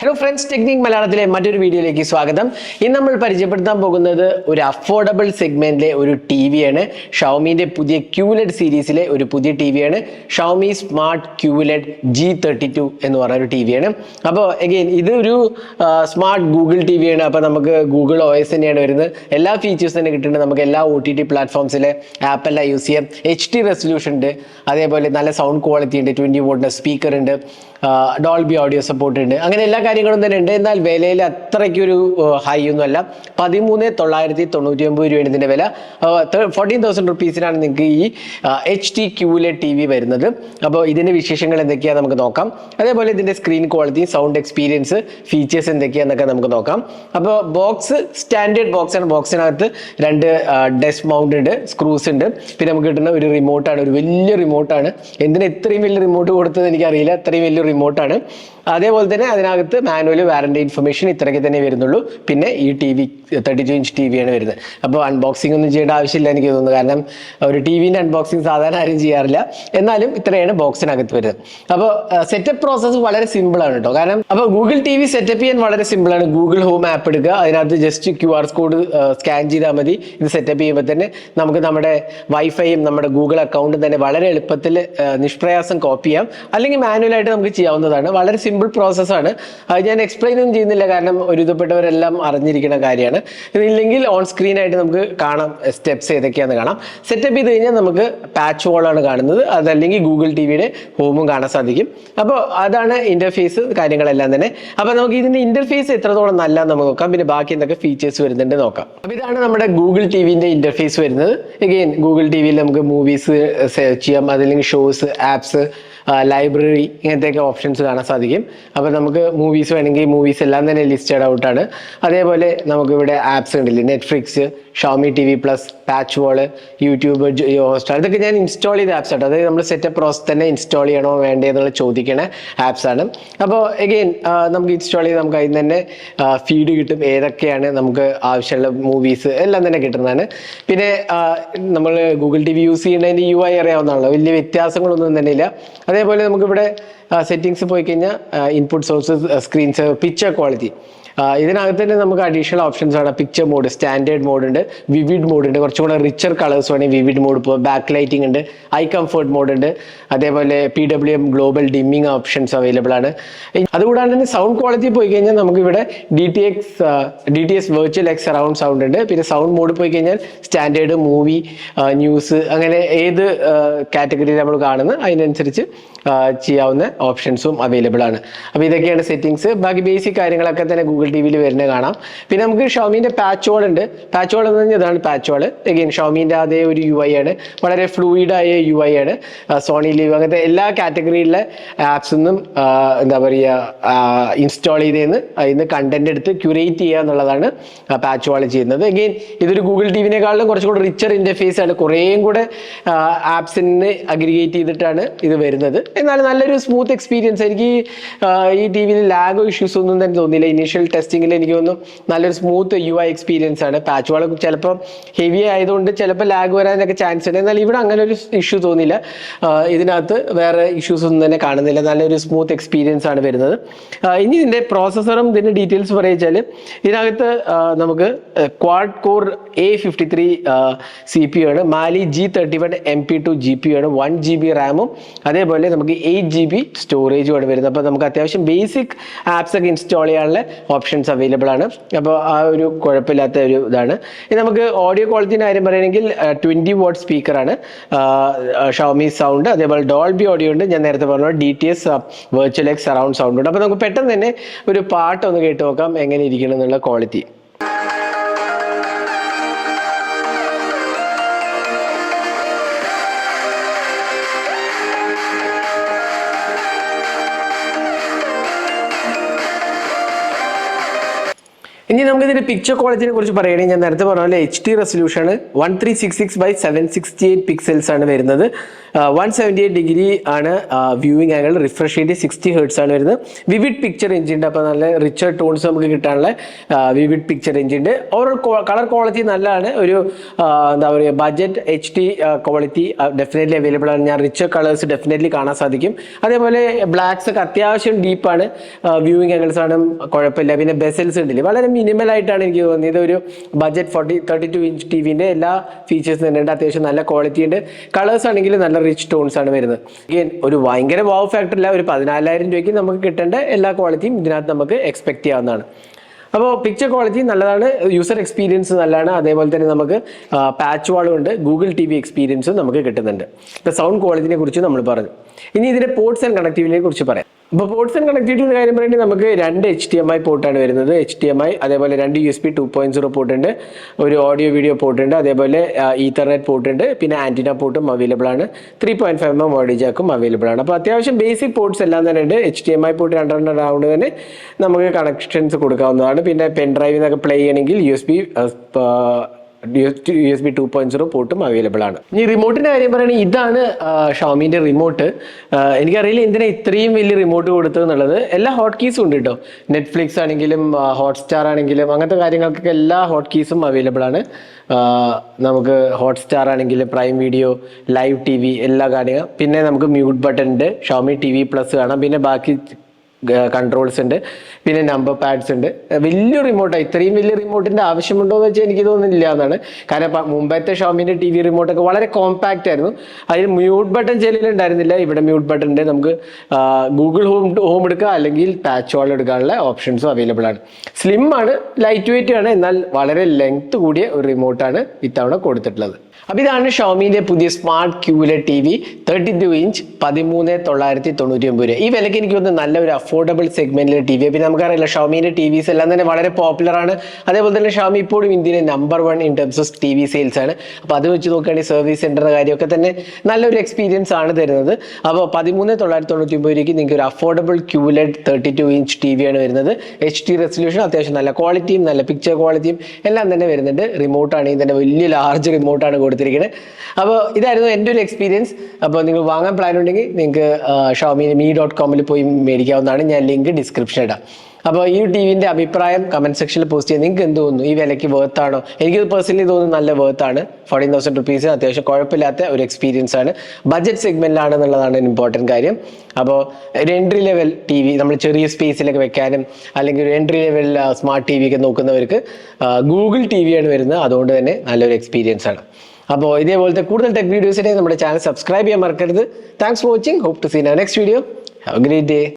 Hello friends technique മലയാളത്തിലെ മറ്റൊരു വീഡിയോയിലേക്ക് സ്വാഗതം. ഇന്ന് നമ്മൾ പരിചയപ്പെടുത്താൻ പോകുന്നത് ഒരു അഫോർഡബിൾ സെഗ്മെന്റിലെ ഒരു ടി വിയാണ് ഷൗമിന്റെ പുതിയ ക്യൂലെഡ് സീരീസിലെ ഒരു പുതിയ T വിയാണ് Xiaomi smart QLED G thirty two എന്ന് പറഞ്ഞ ഒരു ടി വിയാണ് അപ്പോൾ എഗെയിൻ ഇതൊരു സ്മാർട്ട് ഗൂഗിൾ ടി വിയാണ് അപ്പോൾ നമുക്ക് ഗൂഗിൾ ഒ എസ് തന്നെയാണ് വരുന്നത്. എല്ലാ ഫീച്ചേഴ്സ് തന്നെ കിട്ടുന്നുണ്ട്. നമുക്ക് എല്ലാ ഒ ടി ടി പ്ലാറ്റ്ഫോംസിലെ ആപ്പെല്ലാം യൂസ് ചെയ്യാം. എച്ച് ഡി റെസൊല്യൂഷൻ ഉണ്ട്. അതേപോലെ നല്ല സൗണ്ട് ക്വാളിറ്റി ഉണ്ട്. ട്വന്റി വോട്ടിന്റെ സ്പീക്കർ ഉണ്ട്. ഡോൾബി ഓഡിയോ സപ്പോർട്ട് ഉണ്ട്. അങ്ങനെ എല്ലാ കാര്യങ്ങളും തന്നെ ഉണ്ട്. എന്നാൽ വിലയിൽ അത്രയ്ക്കൊരു ഹൈ ഒന്നും അല്ല. പതിമൂന്ന് തൊള്ളായിരത്തി തൊണ്ണൂറ്റി ഒമ്പത് രൂപയാണ് ഇതിന്റെ വില. ഫോർട്ടീൻ തൗസൻഡ് റുപ്പീസിനാണ് നിങ്ങൾക്ക് ഈ H T QLED T V വരുന്നത്. അപ്പോൾ ഇതിന്റെ വിശേഷങ്ങൾ എന്തൊക്കെയാണെന്ന് നമുക്ക് നോക്കാം. അതേപോലെ ഇതിന്റെ screen quality sound experience features എന്തൊക്കെയാണെന്നൊക്കെ നമുക്ക് നോക്കാം. അപ്പോൾ ബോക്സ് സ്റ്റാൻഡേർഡ് ബോക്സ് ആണ്. ബോക്സിനകത്ത് രണ്ട് ഡെസ്ക് മൗണ്ട് ഉണ്ട് സ്ക്രൂസ് ഉണ്ട്. പിന്നെ നമുക്ക് കിട്ടുന്ന ഒരു റിമോട്ടാണ് ഒരു വലിയ റിമോട്ടാണ് എന്തിനാ ഇത്രയും വലിയ റിമോട്ട് കൊടുത്തത് എനിക്കറിയില്ല. അത്രയും വലിയ റിമോട്ടാണ് അതേപോലെ തന്നെ അതിനകത്ത് മാനുവൽ വാറണ്ടി ഇൻഫർമേഷൻ ഇത്രയ്ക്ക് തന്നെ വരുന്നുള്ളൂ. പിന്നെ ഈ T V thirty two inch T വിയാണ് വരുന്നത്. അപ്പോൾ അൺബോക്സിംഗ് ഒന്നും ചെയ്യേണ്ട ആവശ്യമില്ല എനിക്ക് തോന്നുന്നു. കാരണം ഒരു ടി വിന്റെ അൺബോക്സിംഗ് സാധാരണ ആരും ചെയ്യാറില്ല. എന്നാലും ഇത്രയാണ് ബോക്സിനകത്ത് വരുന്നത്. അപ്പോൾ സെറ്റപ്പ് പ്രോസസ്സ് വളരെ സിമ്പിൾ ആണ് കേട്ടോ കാരണം അപ്പോൾ ഗൂഗിൾ ടി വി സെറ്റപ്പ് ചെയ്യാൻ വളരെ സിമ്പിളാണ് ഗൂഗിൾ ഹോം ആപ്പ് എടുക്കുക. അതിനകത്ത് just Q R code scan ചെയ്താൽ മതി. ഇത് സെറ്റപ്പ് ചെയ്യുമ്പോൾ തന്നെ നമുക്ക് നമ്മുടെ വൈഫൈയും നമ്മുടെ ഗൂഗിൾ അക്കൗണ്ടും തന്നെ വളരെ എളുപ്പത്തിൽ നിഷ്പ്രയാസം കോപ്പി ചെയ്യാം. അല്ലെങ്കിൽ മാനുവലായിട്ട് നമുക്ക് ചെയ്യാവുന്നതാണ്. വളരെ സിമ്പിൾ പ്രോസസ്സാണ് അത് ഞാൻ എക്സ്പ്ലെയിൻ ഒന്നും ചെയ്യുന്നില്ല. കാരണം ഒരുവിധപ്പെട്ടവരെല്ലാം അറിഞ്ഞിരിക്കുന്ന കാര്യമാണ്. ഇതില്ലെങ്കിൽ ഓൺ സ്ക്രീൻ ആയിട്ട് നമുക്ക് കാണാം സ്റ്റെപ്സ് ഏതൊക്കെയാണെന്ന് കാണാം. സെറ്റപ്പ് ചെയ്ത് കഴിഞ്ഞാൽ നമുക്ക് പാച്ച് വോളാണ് കാണുന്നത്. അതല്ലെങ്കിൽ ഗൂഗിൾ ടി വിയുടെ ഹോമും കാണാൻ സാധിക്കും. അപ്പോൾ അതാണ് ഇന്റർഫേസ് കാര്യങ്ങളെല്ലാം തന്നെ. അപ്പോൾ നമുക്ക് ഇതിന്റെ ഇന്റർഫേസ് എത്രത്തോളം നല്ല നമുക്ക് നോക്കാം. പിന്നെ ബാക്കി എന്തൊക്കെ ഫീച്ചേഴ്സ് വരുന്നുണ്ട് നോക്കാം. അപ്പോൾ ഇതാണ് നമ്മുടെ ഗൂഗിൾ ടി വിന്റെ ഇന്റർഫേസ് വരുന്നത്. എഗെയിൻ ഗൂഗിൾ ടി വിയിൽ നമുക്ക് മൂവീസ് സെർച്ച് ചെയ്യാം. അതല്ലെങ്കിൽ ഷോസ് ആപ്സ് ലൈബ്രറി ഇങ്ങനത്തെയൊക്കെ ഓപ്ഷൻസ് കാണാൻ സാധിക്കും. അപ്പോൾ നമുക്ക് മൂവീസ് വേണമെങ്കിൽ മൂവീസ് എല്ലാം തന്നെ ലിസ്റ്റഡ് ഔട്ടാണ് അതേപോലെ നമുക്കിവിടെ ആപ്സ് ഉണ്ടല്ലേ? Netflix Xiaomi T V plus patch wall YouTube Hotstar ഇതൊക്കെ ഞാൻ ഇൻസ്റ്റാൾ ചെയ്ത ആപ്സ് ആട്ടോ. അതായത് നമ്മൾ സെറ്റപ്പ് പ്രോസസ് തന്നെ ഇൻസ്റ്റാൾ ചെയ്യണോ വേണ്ടേ എന്നുള്ള ചോദിക്കണ ആപ്സ് ആണ്. അപ്പോൾ എഗെയിൻ നമുക്ക് ഇൻസ്റ്റാൾ ചെയ്ത് നമുക്ക് അതിൽ തന്നെ ഫീഡ് കിട്ടും. ഏതൊക്കെയാണ് നമുക്ക് ആവശ്യമുള്ള മൂവീസ് എല്ലാം തന്നെ കിട്ടുന്നതാണ്. പിന്നെ നമ്മൾ ഗൂഗിൾ ടി വി യൂസ് ചെയ്യുന്നതിന്റെ യു ഐ അറിയാവുന്നതാണല്ലോ. വലിയ വ്യത്യാസങ്ങളൊന്നും തന്നെ ഇല്ല. അതേപോലെ നമുക്കിവിടെ സെറ്റിങ്സ് പോയി കഴിഞ്ഞാൽ input sources screens picture quality ഇതിനകത്ത് തന്നെ നമുക്ക് അഡീഷണൽ ഓപ്ഷൻസ് ആണ്. പിക്ചർ മോഡ് സ്റ്റാൻഡേർഡ് മോഡ് ഉണ്ട് വിവിഡ് മോഡ് ഉണ്ട്. കുറച്ചും കൂടെ റിച്ചർ കളേഴ്സ് വേണമെങ്കിൽ വിവിഡ് മോഡ് ഇപ്പോൾ ബാക്ക് ലൈറ്റിംഗ് ഉണ്ട് ഐ കംഫർട്ട് മോഡ് ഉണ്ട്. അതേപോലെ P W M global dimming options available ആണ്. അതുകൂടാണ്ട് തന്നെ സൗണ്ട് ക്വാളിറ്റി പോയി കഴിഞ്ഞാൽ നമുക്ക് ഇവിടെ D T X D T S virtual X around sound ഉണ്ട്. പിന്നെ സൗണ്ട് മോഡ് പോയി കഴിഞ്ഞാൽ സ്റ്റാൻഡേർഡ് മൂവി ന്യൂസ് അങ്ങനെ ഏത് കാറ്റഗറിയിൽ നമ്മൾ കാണുന്നത് അതിനനുസരിച്ച് ചെയ്യാവുന്ന ഓപ്ഷൻസും അവൈലബിൾ ആണ്. അപ്പോൾ ഇതൊക്കെയാണ് സെറ്റിങ്സ് ബാക്കി ബേസിക് കാര്യങ്ങളൊക്കെ തന്നെ ഗൂഗിൾ ടി വിയിൽ വരുന്നത് കാണാം. പിന്നെ നമുക്ക് ഷോമീന്റെ പാച്ച് വോൾ ഉണ്ട്. പാച്ച് വോൾ എന്ന് പറഞ്ഞാൽ ഇതാണ് പാച്ച് വോൾ എഗെയിൻ ഷോമീന്റെ അതേ ഒരു യു ഐ ആണ്. വളരെ ഫ്ലൂയിഡ് ആയ യു ഐ ആണ്. സോണി ലീവ് അങ്ങനത്തെ എല്ലാ കാറ്റഗറിയിലെ ആപ്സ് നിന്നും എന്താ പറയുക ഇൻസ്റ്റാൾ ചെയ്തേന്ന് അതിന് കണ്ടന്റ് എടുത്ത് ക്യൂറേറ്റ് ചെയ്യുക എന്നുള്ളതാണ് പാച്ച് വാൾ ചെയ്യുന്നത്. എഗെയിൻ ഇതൊരു ഗൂഗിൾ ടി വിനേക്കാളും കുറച്ചും കൂടെ റിച്ചർ ഇന്റർഫേസ് ആണ്. കുറേയും കൂടെ ആപ്സിന് അഗ്രിഗേറ്റ് ചെയ്തിട്ടാണ് ഇത് വരുന്നത്. എന്നാൽ നല്ലൊരു സ്മൂത്ത് എക്സ്പീരിയൻസ് എനിക്ക് ഈ ടി വിയിൽ ലാഗോ ഇഷ്യൂസ് ഒന്നും തന്നെ തോന്നിയില്ല. ഇനീഷ്യൽ ടെസ്റ്റിങ്ങിൽ എനിക്ക് തോന്നുന്നു നല്ലൊരു സ്മൂത്ത് യു ഐ എക്സ്പീരിയൻസ് ആണ് പാച്ച് വാൾ ചിലപ്പോൾ ഹെവി ആയതുകൊണ്ട് ചിലപ്പോൾ ലാഗ് വരാനൊക്കെ ചാൻസ് ഉണ്ട്. എന്നാൽ ഇവിടെ അങ്ങനെ ഒരു ഇഷ്യൂ തോന്നിയില്ല. ഇതിനകത്ത് വേറെ ഇഷ്യൂസ് ഒന്നും തന്നെ കാണുന്നില്ല. നല്ലൊരു സ്മൂത്ത് എക്സ്പീരിയൻസ് ആണ് വരുന്നത്. ഇനി ഇതിന്റെ പ്രോസസ്സറും ഇതിന്റെ ഡീറ്റെയിൽസ് പറയുവെച്ചാൽ ഇതിനകത്ത് നമുക്ക് quad core A fifty three C P ആണ്. Mali G thirty one M P two G P ആണ്. വൺ ജി ബി റാമും അതേപോലെ നമുക്ക് എയ്റ്റ് ജി ബി സ്റ്റോറേജും ആണ് വരുന്നത്. അപ്പോൾ നമുക്ക് അത്യാവശ്യം ബേസിക് ആപ്സ് ഒക്കെ ഇൻസ്റ്റാൾ ചെയ്യാനുള്ള ഓപ്ഷൻസ് അവൈലബിൾ ആണ്. അപ്പോൾ ആ ഒരു കുഴപ്പമില്ലാത്ത ഒരു ഇതാണ്. ഇനി നമുക്ക് ഓഡിയോ ക്വാളിറ്റിന്റെ കാര്യം പറയുകയാണെങ്കിൽ ട്വന്റി വാട്ട് സ്പീക്കറാണ് ഷോമി സൗണ്ട് അതേപോലെ ഡോൾബി ഓഡിയോ ഉണ്ട്. ഞാൻ നേരത്തെ പറഞ്ഞു D T S virtual X surround sound ഉണ്ട്. അപ്പോൾ നമുക്ക് പെട്ടെന്ന് തന്നെ ഒരു പാട്ടൊന്ന് കേട്ട് നോക്കാം എങ്ങനെ ഇരിക്കണം എന്നുള്ള ക്വാളിറ്റി നമുക്ക് ഇതിന്റെ പിക്ചർ ക്വാളിറ്റിനെ കുറിച്ച് പറയുകയാണെങ്കിൽ ഞാൻ നേരത്തെ പറഞ്ഞ പോലെ H D resolution one three six six by seven sixty eight pixels ആണ് വരുന്നത്. വൺ സെവന്റി എയ്റ്റ് ഡിഗ്രി ആണ് വ്യൂവിംഗ് ആംഗിൾ റിഫ്രഷ് ചെയ്ത് സിക്സ്റ്റി ഹേർട്സ് ആണ് വരുന്നത്. വിവിഡ് പിക്ചർ എഞ്ചിന്റെ അപ്പോൾ നല്ല റിച്ചർ ടോൺസ് നമുക്ക് കിട്ടാനുള്ള വിവിഡ് പിക്ചർ എഞ്ചിന്റെ ഓവറോൾ കളർ ക്വാളിറ്റി നല്ലതാണ്. ഒരു എന്താ പറയുക budget H D quality definitely available ആണ്. ഞാൻ റിച്ചർ കളേഴ്സ് ഡെഫിനറ്റ്ലി കാണാൻ സാധിക്കും. അതേപോലെ ബ്ലാക്സ് ഒക്കെ അത്യാവശ്യം ഡീപ്പാണ് വ്യൂവിംഗ് ആംഗിൾസ് ആണ് കുഴപ്പമില്ല. പിന്നെ ബെസൽസ് ഉണ്ടല്ലേ? വളരെ മിനിമൽ ആയിട്ടാണ് എനിക്ക് തോന്നിയത്. ഒരു budget forty thirty two inch T വിന്റെ എല്ലാ ഫീച്ചേഴ്സും തന്നെ ഉണ്ട്. അത്യാവശ്യം നല്ല ക്വാളിറ്റി ഉണ്ട്. കളേഴ്സ് ആണെങ്കിൽ നല്ല റിച്ച് ടോൺസ് ആണ് വരുന്നത്. Again, ഒരു ഭയങ്കര വാവ് ഫാക്ടർ ഇല്ല. ഒരു പതിനാലായിരം രൂപയ്ക്ക് നമുക്ക് കിട്ടേണ്ട എല്ലാ ക്വാളിറ്റിയും ഇതിനകത്ത് നമുക്ക് എക്സ്പെക്ട് ചെയ്യാവുന്നതാണ്. അപ്പോൾ പിക്ചർ ക്വാളിറ്റി നല്ലതാണ്. യൂസർ എക്സ്പീരിയൻസ് നല്ലതാണ്. അതേപോലെ തന്നെ നമുക്ക് പാച്ച് വാളും ഉണ്ട്. ഗൂഗിൾ ടി വി എക്സ്പീരിയൻസും നമുക്ക് കിട്ടുന്നുണ്ട്. ഇപ്പോൾ സൗണ്ട് ക്വാളിറ്റിനെ കുറിച്ച് നമ്മൾ പറഞ്ഞു. ഇനി ഇതിന്റെ പോർട്സ് ആൻഡ് കണക്ടിവിറ്റിയെ കുറിച്ച് പറയാം. ഇപ്പോൾ പോർട്സ് ആൻഡ് കണക്ടിവിറ്റിയുടെ കാര്യം പറയുകയാണെങ്കിൽ നമുക്ക് രണ്ട് എച്ച് ഡി എം ഐ പോർട്ടാണ് വരുന്നത്. എച്ച് ഡി എം ഐ അതേപോലെ രണ്ട് U S B two point zero port ഉണ്ട്. ഒരു ഓഡിയോ വീഡിയോ പോർട്ട് ഉണ്ട്. അതേപോലെ ഈത്തർനെറ്റ് പോർട്ട് ഉണ്ട്. പിന്നെ ആന്റിന പോർട്ടും അവൈലബിൾ ആണ്. Three point five M audio ജാക്കും available ആണ്. അപ്പോൾ അത്യാവശ്യം ബേസിക് പോർട്ട്സ് എല്ലാം തന്നെ ഉണ്ട്. H D M I port രണ്ടെണ്ണം ആവുകൊണ്ട് തന്നെ നമുക്ക് കണക്ഷൻസ് കൊടുക്കാവുന്നതാണ്. പിന്നെ പെൻ ഡ്രൈവിൽ നിന്നൊക്കെ പ്ലേ ചെയ്യണമെങ്കിൽ U S B U S B two point zero പോർട്ടും available ആണ് ഇനി റിമോട്ടിന്റെ കാര്യം പറയുകയാണെങ്കിൽ ഇതാണ് ഷോമിന്റെ റിമോട്ട് എനിക്കറിയില്ല എന്തിനാ ഇത്രയും വലിയ റിമോട്ട് കൊടുത്തത് എന്നുള്ളത്. എല്ലാ ഹോട്ട് കീസും ഉണ്ട് കേട്ടോ നെറ്റ്ഫ്ലിക്സ് ആണെങ്കിലും ഹോട്ട്സ്റ്റാർ ആണെങ്കിലും അങ്ങനത്തെ കാര്യങ്ങൾക്കൊക്കെ എല്ലാ ഹോട്ട് കീസും അവൈലബിൾ ആണ്. നമുക്ക് ഹോട്ട്സ്റ്റാർ ആണെങ്കിലും Prime Video Live T V എല്ലാ കാര്യങ്ങളും. പിന്നെ നമുക്ക് മ്യൂട്ട് ബട്ടൺ ഉണ്ട്. ഷോമി ടി വി പ്ലസ് കാണാം. പിന്നെ ബാക്കി കൺട്രോൾസ് ഉണ്ട്. പിന്നെ നമ്പർ പാഡ്സ് ഉണ്ട്. വലിയ റിമോട്ടാണ് ഇത്രയും വലിയ റിമോട്ടിന്റെ ആവശ്യമുണ്ടോ എന്ന് വെച്ചാൽ എനിക്ക് തോന്നുന്നില്ല എന്നാണ്. കാരണം മുമ്പത്തെ ഷോമിന്റെ ടി വി റിമോട്ടൊക്കെ വളരെ കോമ്പാക്റ്റ് ആയിരുന്നു. അതിൽ മ്യൂട്ട് ബട്ടൺ ചെല്ലിലുണ്ടായിരുന്നില്ല ഇവിടെ മ്യൂട്ട് ബട്ടൺ ഉണ്ട്. നമുക്ക് ഗൂഗിൾ ഹോം ഹോം എടുക്കുക അല്ലെങ്കിൽ പാച്ച് വാൾ എടുക്കാനുള്ള ഓപ്ഷൻസും അവൈലബിൾ ആണ്. സ്ലിം ആണ് ലൈറ്റ് വെയിറ്റ് ആണ്. എന്നാൽ വളരെ ലെങ്ത് കൂടിയ ഒരു റിമോട്ടാണ് ഇത്തവണ കൊടുത്തിട്ടുള്ളത്. അപ്പോൾ ഇതാണ് ഷോമിന്റെ പുതിയ smart QLED T V thirty two inch പതിമൂന്ന് തൊള്ളായിരത്തി തൊണ്ണൂറ്റി ഒമ്പത് രൂപ. ഈ വിലയ്ക്ക് എനിക്ക് തോന്നുന്നു നല്ല ഒരു അഫോർഡബിൾ സെഗ്മെന്റിലെ ടി വി പിന്നെ നമുക്കറിയില്ല ഷോമിന്റെ ടി വിസ് എല്ലാം തന്നെ വളരെ പോപ്പുലർ ആണ്. അതേപോലെ തന്നെ ഷോമി ഇപ്പോഴും ഇന്ത്യയിലെ number one in terms of T V sales ആണ്. അപ്പോൾ അത് വെച്ച് നോക്കുകയാണെങ്കിൽ സർവീസ് സെന്ററിന്റെ കാര്യമൊക്കെ തന്നെ നല്ലൊരു എക്സ്പീരിയൻസ് ആണ് തരുന്നത്. അപ്പോൾ പതിമൂന്ന് തൊള്ളായിരത്തി തൊണ്ണൂറ്റി ഒമ്പത് രൂപയ്ക്ക് നിങ്ങൾക്ക് ഒരു affordable QLED thirty two inch T ആണ് വരുന്നത്. എച്ച് ഡി റെസൊല്യൂഷൻ അത്യാവശ്യം നല്ല ക്വാളിറ്റിയും നല്ല പിക്ചർ ക്വാളിറ്റിയും എല്ലാം തന്നെ വരുന്നുണ്ട്. റിമോട്ട് ആണെങ്കിൽ തന്നെ വലിയ ലാർജ് റിമോട്ടാണ് കൊടുത്തിരിക്കുന്നത് അപ്പോൾ ഇതായിരുന്നു എന്റെ ഒരു എക്സ്പീരിയൻസ് അപ്പോൾ നിങ്ങൾ വാങ്ങാൻ പ്ലാൻ ഉണ്ടെങ്കിൽ നിങ്ങൾക്ക് ഷോമി മീ ഡോട്ട് കോമിൽ പോയി മേടിക്കാവുന്നതാണ്. ഞാൻ ലിങ്ക് ഡിസ്ക്രിപ്ഷൻ ഇടാം. അപ്പോൾ ഈ ടി വിന്റെ അഭിപ്രായം കമന്റ് സെക്ഷനിൽ പോസ്റ്റ് ചെയ്യാൻ നിങ്ങൾക്ക് എന്ത് തോന്നുന്നു? ഈ വിലയ്ക്ക് വേർത്താണോ എനിക്ക് പേഴ്സണലി തോന്നുന്നു നല്ല വേർത്താണ് ഫോർട്ടീൻ തൗസൻഡ് റുപ്പീസ് അത്യാവശ്യം കുഴപ്പമില്ലാത്ത ഒരു എക്സ്പീരിയൻസ് ആണ്. ബഡ്ജറ്റ് സെഗ്മെന്റിലാണ് എന്നുള്ളതാണ് ഇമ്പോർട്ടന്റ് കാര്യം. അപ്പോൾ ഒരു എൻട്രി ലെവൽ ടി വി നമ്മൾ ചെറിയ സ്പേസിലൊക്കെ വെക്കാനും അല്ലെങ്കിൽ ഒരു entry level smart T V ഒക്കെ നോക്കുന്നവർക്ക് ഗൂഗിൾ ടി വിയാണ് വരുന്നത്. അതുകൊണ്ട് തന്നെ നല്ലൊരു എക്സ്പീരിയൻസ് ആണ്. അപ്പോൾ ഇതേപോലത്തെ കൂടുതൽ ടെക് വീഡിയോസിനെ നമ്മുടെ ചാനൽ സബ്സ്ക്രൈബ് ചെയ്യാൻ മറക്കരുത്. Thanks for watching hope to seen next video have a great day